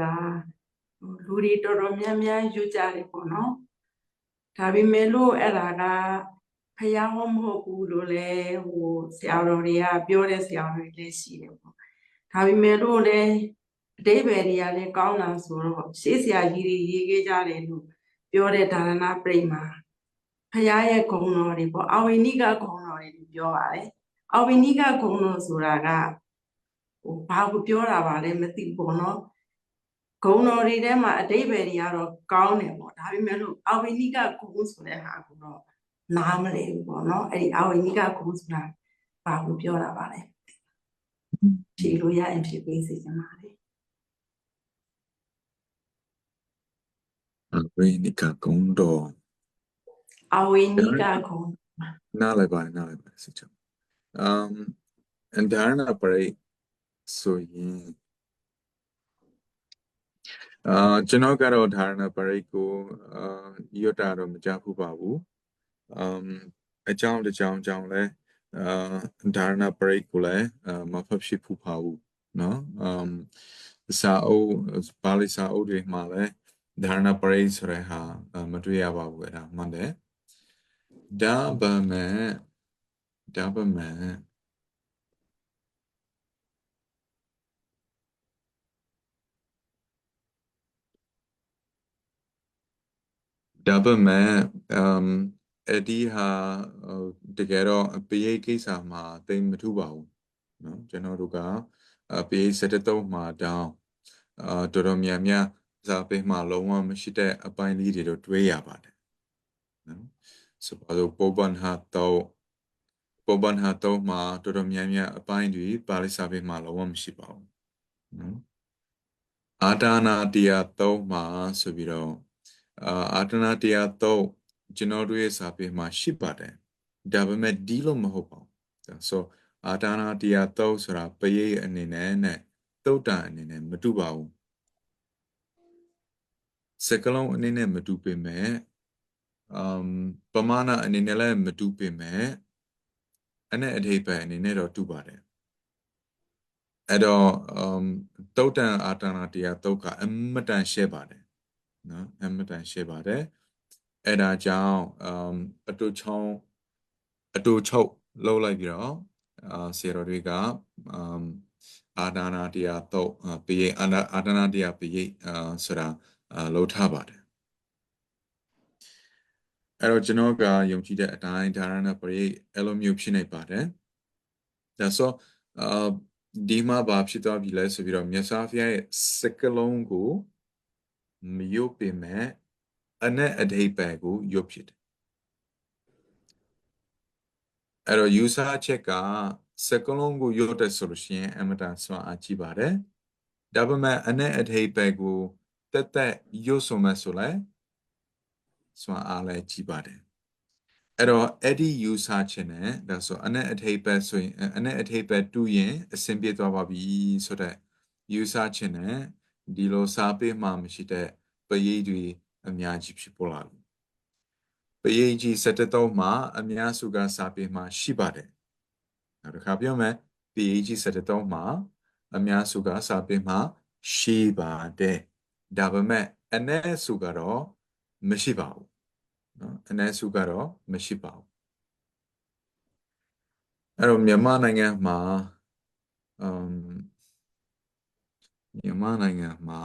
ဒါလူတွေတော်တော်များများယူကြတယ်ပေါ့နော်ဒါပေမဲ့လို့အဲ့ဒါကဖျားဟောမဟုတ်ဘူးလို့လည်းဟိုဆရာတော်တွေကပြောတဲ့ဆရာတော်တွေလည်းရှိတယ်ပေါ့ဒါပေမဲ့လို့လည်းအတိပ္ပယ်တွေကလည်းကောင်းတာဆိုတော့ရှေးဆရာကြီးတွေရေးခဲ့ကြတယ်လို့ပြောတဲ့ဒါရဏပြိမာဖျားရဲ့ဂုဏ်တော်တွေပေါ့အဝိနိကဂုဏ်တော်တွေလို့ပြောပါတယ်အဝိနိကဂုဏ်တော်ဆိုတာကဟိုဘာကိုပြောတာပါလဲမသိဘူးပေါ့နော် ဂုံတော်တွေထဲမှာအတိပ္ပယ်တွေကတော့ကောင်းတယ်ပေါ့ဒါပေမဲ့လို့အဝိနိကဂုံဆိုတဲ့ဟာကိုတော့နားမလည်ဘူးပေါ့နော်အဲ့ဒီအဝိနိကဂုံဆိုတာဘာကိုပြောတာပါလဲဖြေလို့ရရင်ဖြေပေးစီချင်ပါတယ်အဝိနိကကုံတော်အဝိနိကဂုံနားလိုက်ပါနားလိုက်ပါစိတ်ချအမ်အန္တရနာပရိဆိုရင် အာကျွန်တော်ကတော့ဓာရဏပရိကိုအာရွတ်တာတော့မကြဘူးပါဘူးအမ်အကြောင်းတစ်ကြောင်းကြောင့်လဲအာဓာရဏပရိကိုလည်းအာမဖတ်ဖြစ်ဘူးပါဘူးเนาะအမ်စာအုပ်ပါဠိစာအုပ်တွေမှာလည်းဓာရဏပရိဆိုတဲ့ဟာအာမတွေ့ရပါဘူးအဲ့ဒါမှန်တယ် ဒါဗမန်ဒါဗမ ဒါပေမဲ့အမ်အဒီဟာတကယ်တော့ပိယိတ်ကိစ္စမှာတိမ်မထူပါဘူးနော်ကျွန်တော်တို့ကပိယိတ်73မှာတောင်းအာတော်တော်များများစာပေမှာလုံးဝမရှိတဲ့အပိုင်းလေးတွေတော့တွေးရပါတယ်နော်ဆိုပါစို့ပောပန်ဟာတော့ပောပန်ဟာတော့မှာတော်တော်များများအပိုင်းတွေပါဠိစာပေမှာလုံးဝမရှိပါဘူးနော်အာတာနာတရားတော့မှာဆိုပြီးတော့ အာအာတာနာတရားတော့ကျွန်တော်တို့ရဲ့စာပေမှာရှိပါတယ်ဒါပေမဲ့ဒီလိုမဟုတ်ပါဘူးဆိုအာတာနာတရားတော့ဆိုတာပရိတ်အနေနဲ့နဲ့တုတ်တန်အနေနဲ့မတူပါဘူးစကလုံးအနေနဲ့မတူပေမဲ့ um ပမာဏအနေနဲ့လည်းမတူပေမဲ့အဲ့နဲ့အထိပ္ပယ်အနေနဲ့တော့တူပါတယ်အဲ့တော့ um တုတ်တန်အာတနာတရားတုတ်ကအမတန်ရှဲပါတယ် နော်အမတန်ရှဲပါတယ်အဲ့ဒါကြောင့် um အတူချောင်းအတူချုပ်လောက်လိုက်ပြီးတော့အာဆရာတော်တွေက um အာဒနာတရားတုတ်ပရိအာအာဒနာတရားပရိအာဆိုတာအာလောက်ထားပါတယ်အဲ့တော့ကျွန်တော်ကယုံကြည်တဲ့အတိုင်းဒါရဏပရိအဲ့လိုမျိုးဖြစ်နေပါတယ်ဒါဆိုအာဒီမှာဘာဖြစ်သွားပြီလဲဆိုပြီးတော့မြတ်စွာဘုရားရဲ့စကလုံးကို မယုတ်ပေမဲ့အနဲ့အဓိပ္ပာယ်ကိုယုတ်ဖြစ်တယ်အဲ့တော့ယူဆချက်ကစကလုံးကိုယုတ်တယ်ဆိုလို့ရှိရင်အမတန်ဆွမ်းအားကြီးပါတယ်ဒါပေမဲ့အနဲ့အဓိပ္ပာယ်ကိုတက်တက်ယုတ်ဆိုမှဆိုလဲစွမ်းအားလည်းကြီးပါတယ်အဲ့တော့အဲ့ဒီ user ချင်းနဲ့ဒါဆိုအနဲ့အထိပ္ပယ်ဆိုရင်အနဲ့အထိပ္ပယ်တူရင်အဆင်ပြေသွားပါပြီဆိုတော့ user ချင်းနဲ့ ဒီလိုစာပေမှာမရှိတဲ့ပရိတွေအများကြီးဖြစ်ပေါ်လာလို့ပရိကြီး73မှာအများစုကစာပေမှာရှိပါတယ်နောက်တစ်ခါပြောမယ်ပရိကြီး73မှာအများစုကစာပေမှာရှိပါတယ်ဒါပေမဲ့အနည်းစုကတော့မရှိပါဘူးနော်အနည်းစုကတော့မရှိပါဘူးအဲ့တော့မြန်မာနိုင်ငံမှာအမ် မြန်မာနိုင်ငံမှာ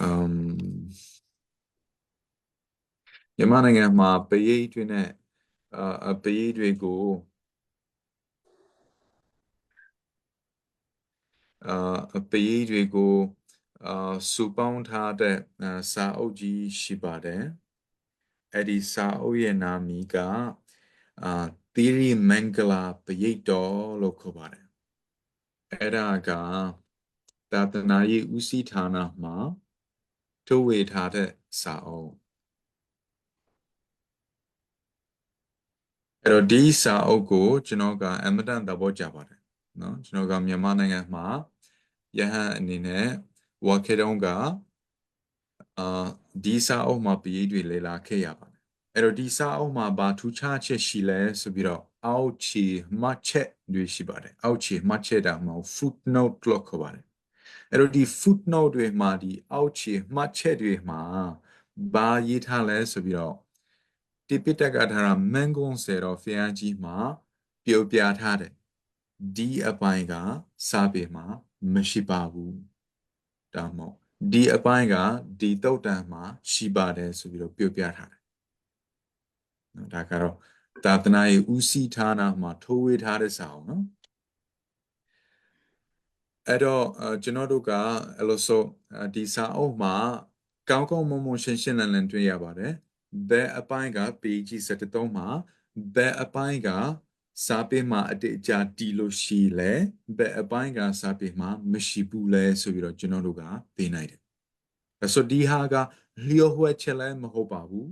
အမ်မြန်မာနိုင်ငံမှာပရိတ်တွေနဲ့အာပရိတ်တွေကိုအာပရိတ်တွေကိုအာစုပေါင်းထားတဲ့အာစာအုပ်ကြီးရှိပါတယ်အဲ့ဒီစာအုပ်ရဲ့နာမည်ကအာသီရိမင်္ဂလာပရိတ်တော်လို့ခေါ်ပါတယ် အဲ့ဒါကသာသနာရေးဦးစီးဌာနမှာထုတ်ဝေထားတဲ့စာအုပ်အဲ့တော့ဒီစာအုပ်ကိုကျွန်တော်ကအမတန်သဘောကျပါတယ်เนาะကျွန်တော်ကမြန်မာနိုင်ငံမှာယဟန်အနေနဲ့ဝါခေတုံးကအာဒီစာအုပ်မှာပရိတ်တွေလေ့လာခဲ့ရပါတယ် ယ် အဲ့တော့ဒီစာအုပ်မှာဘာထူးခြားချက်ရှိလဲဆိုပြီးတော့အောက်ခြေမှတ်ချက်တွေရှိပါတယ်အောက်ခြေမှတ်ချက်တာမဟုတ် footnote လို့ခေါ်ပါတယ်အဲ့တော့ဒီ footnote တွေမှာဒီအောက်ခြေမှတ်ချက်တွေမှာဘာရေးထားလဲဆိုပြီးတော့တိပိတကထာရမန်ကွန်စေတော်ဖျားကြီးမှာပြုတ်ပြထားတယ်ဒီအပိုင်းကစာပေမှာမရှိပါဘူးဒါမှမဟုတ်ဒီအပိုင်းကဒီတုတ်တန်မှာရှိပါတယ်ဆိုပြီးတော့ပြုတ်ပြထားတယ် နော်ဒါကတော့သာသနာ့ရဲ့ဦးစီးဌာနမှာထိုးဝေးထားတဲ့စာအောင်နော်အဲ့တော့အဲကျွန်တော်တို့ကအဲ့လိုဆိုအဲဒီစာအုပ်မှာကောင်းကောင်းမွန်မွန်ရှင်းရှင်းလင်းလင်းတွေ့ရပါတယ်ဘယ်အပိုင်းက page 73မှာဘယ်အပိုင်းကစာပေမှာအတိအကျတီးလို့ရှိလဲဘယ်အပိုင်းကစာပေမှာမရှိဘူးလဲဆိုပြီးတော့ကျွန်တော်တို့ကသိနိုင်တယ်အဲ့ဆိုဒီဟာကလျှော်ဝှက်ချက်လည်းမဟုတ်ပါဘူး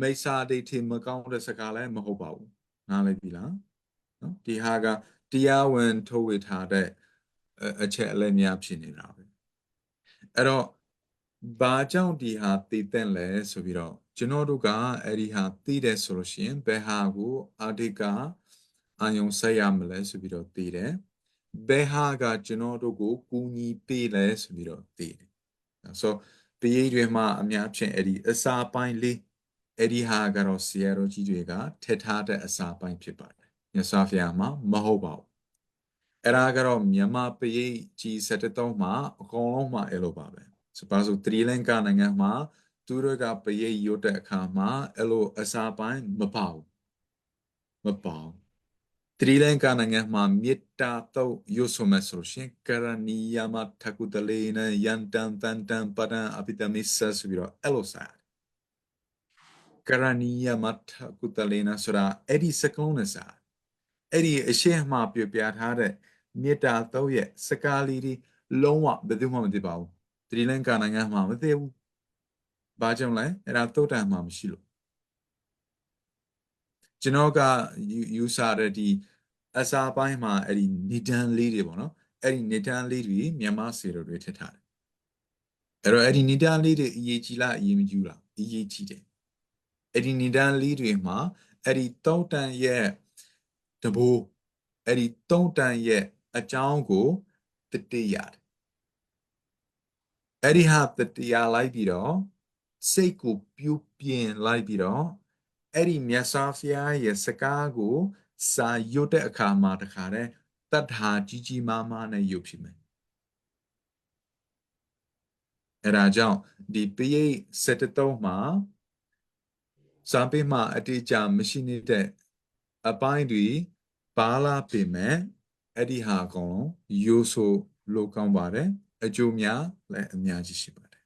မိစ္ဆာဒိဋ္ဌိမကောင်းတဲ့စကားလည်းမဟုတ်ပါဘူးနားလည်ပြီလားနော်ဒီဟာကတရားဝင်ထုတ်ဝေထားတဲ့အအချက်အလက်များဖြစ်နေတာပဲအဲ့တော့ဘာကြောင့်ဒီဟာသိတဲ့လဲဆိုပြီးတော့ကျွန်တော်တို့ကအဲ့ဒီဟာသိတယ်ဆိုလို့ရှိရင်ဘယ်ဟာကိုအာဓိကအာယုံဆက်ရမလဲဆိုပြီးတော့သိတယ်ဘယ်ဟာကကျွန်တော်တို့ကိုကူညီပေးလဲဆိုပြီးတော့သိတယ်ဆိုပရိတွေမှာအများဖြင့်အဲ့ဒီအစာပိုင်းလေး အဲ့ဒီဟာကတော့ဆရာတော်ကြီးတွေကထည့်ထားတဲ့အစာပိုင်းဖြစ်ပါတယ်မြတ်စွာဘုရားမှာမဟုတ်ပါဘူးအဲ့ဒါကတော့မြန်မာပရိကြီး73မှာအကုန်လုံးမှာအဲ့လိုပါပဲဆိုပါစို့သရီလင်္ကာနိုင်ငံမှာသူတို့ကပရိရွတ်တဲ့အခါမှာအဲ့လိုအစာပိုင်းမပါဘူးမပါဘူးသရီလင်္ကာနိုင်ငံမှာမေတ္တာတော့ရွတ်ဆိုမယ်ဆိုလို့ရှရင်ကရဏီယမထကုတလေနယန်တန်တန်တန်ပဒံအပိတမစ္စဆိုပြီးတော့အဲ့လိုစား ကရဏီယမထကုတလေနဆိုတာအဲ့ဒီစကုံးနဲ့စားအဲ့ဒီအရှိအမှာပြပြထားတဲ့မေတ္တာတော့ရဲ့စကားလေးတွေလုံးဝဘယ်သူမှမသိပါဘူးသရီလင်္ကာနိုင်ငံမှာမသိဘူးဘာကြောင့်လဲအဲ့ဒါတုတ်တန်မှာမရှိလို့ကျွန်တော်ကယူဆတဲ့ဒီအစာပိုင်းမှာအဲ့ဒီနေတန်းလေးတွေပေါ့နော်အဲ့ဒီနေတန်းလေးတွေမြန်မာစေတော်တွေထည့်ထားတယ်အဲ့တော့အဲ့ဒီနေတန်းလေးတွေအရေးကြီးလားအရေးမကြီးလားအရေးကြီးတယ် အဲ့ဒီနေတန်းလေးတွေမှာအဲ့ဒီတုတ်တန်ရဲ့တဘိုးအဲ့ဒီတုံးတန်ရဲ့အကြောင်းကိုတတိရတယ်အဲ့ဒီဟာတတိယလိုက်ပြီးတော့စိတ်ကိုပြုပြင်လိုက်ပြီးတော့အဲ့ဒီမြတ်စွာဘုရားရဲ့စကားကို စာရွတ်တဲ့အခါမှာတခါတည်းတတ်တာကြီးကြီးမားမားနဲ့ရွတ်ဖြစ်မယ်အဲ့ဒါကြောင့်ဒီပိယ73မှာ စာပေမှာအတိအကျမရှိနေတဲ့အပိုင်းတွေပါလာပေမဲ့အဲ့ဒီဟာအကုန်လုံးရိုးဆိုလို့ကောင်းပါတယ်အကျိုးများလည်းအများကြီးရှိပါတယ်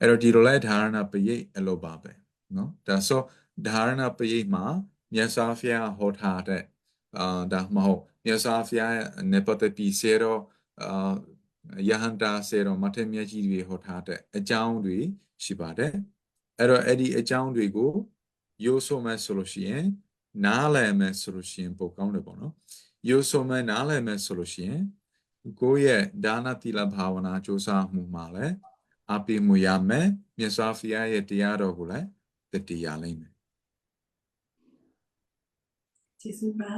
အဲ့တော့ဒီလိုလဲဓာရဏပရိတ်အလိုပါပဲเนาะဒါဆိုဓာရဏပရိတ်မှာမြတ်စွာဘုရားဟောထားတဲ့အာဒါမဟုတ်မြတ်စွာဘုရားနေပတ်သက်ပြီးစေတော့အာယဟန္တာစေတော့မထေမြတ်ကြီးတွေဟောထားတဲ့အကြောင်းတွေရှိပါတယ် အဲ့တော့အဲ့ဒီအကြောင်းတွေကိုရိုးဆိုမဲ့ဆိုလို့ရှိရင်နားလည်မယ်ဆိုလို့ရှိရင်ပိုကောင်းတယ်ပေါ့နော်ရိုးဆိုမဲ့နားလည်မယ်ဆိုလို့ရှိရင်ကိုယ့်ရဲ့ဒါနသီလဘာဝနာကြိုးစားမှုမှာလည်းအပိမှုရမယ်မြတ်စွာဘုရားရဲ့တရားတော်ကိုလည်းတည်ရလိမ့်မယ်ကျေးဇူးပါ